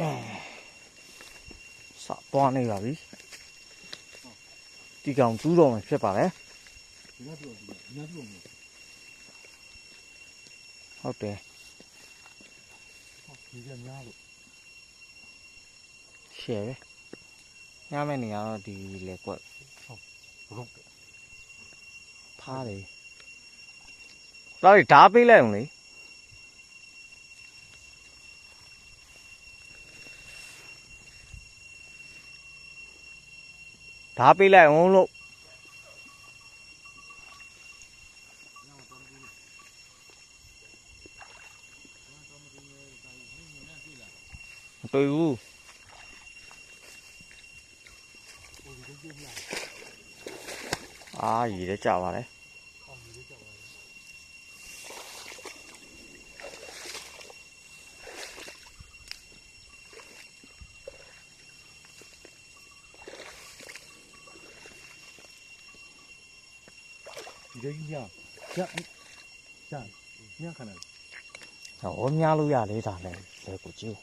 အဲစသွားနေပါပြီဒီကောင်တူးတော်မှာဖြစ်ပါလေဒီနောက်တော့ဒီနောက်တော့ဟုတ်တယ်ဒီကများလို့ရှယ်ပဲညမဲ့နေရတော့ဒီလေကွက်ဘုတ်ဖားတယ်လာလေဓာပေးလိုက်အောင်လေ ဓာပေးလိုက်အောင်လို့မတွေ့ဘူးအာရည်လည်းကြပါလေ အောင်ဒီကြောက်ပါ ဒီကကြီးညာညာညာညာခဏဟောများလို့ရလေဒါလည်းလေကိုကြည့်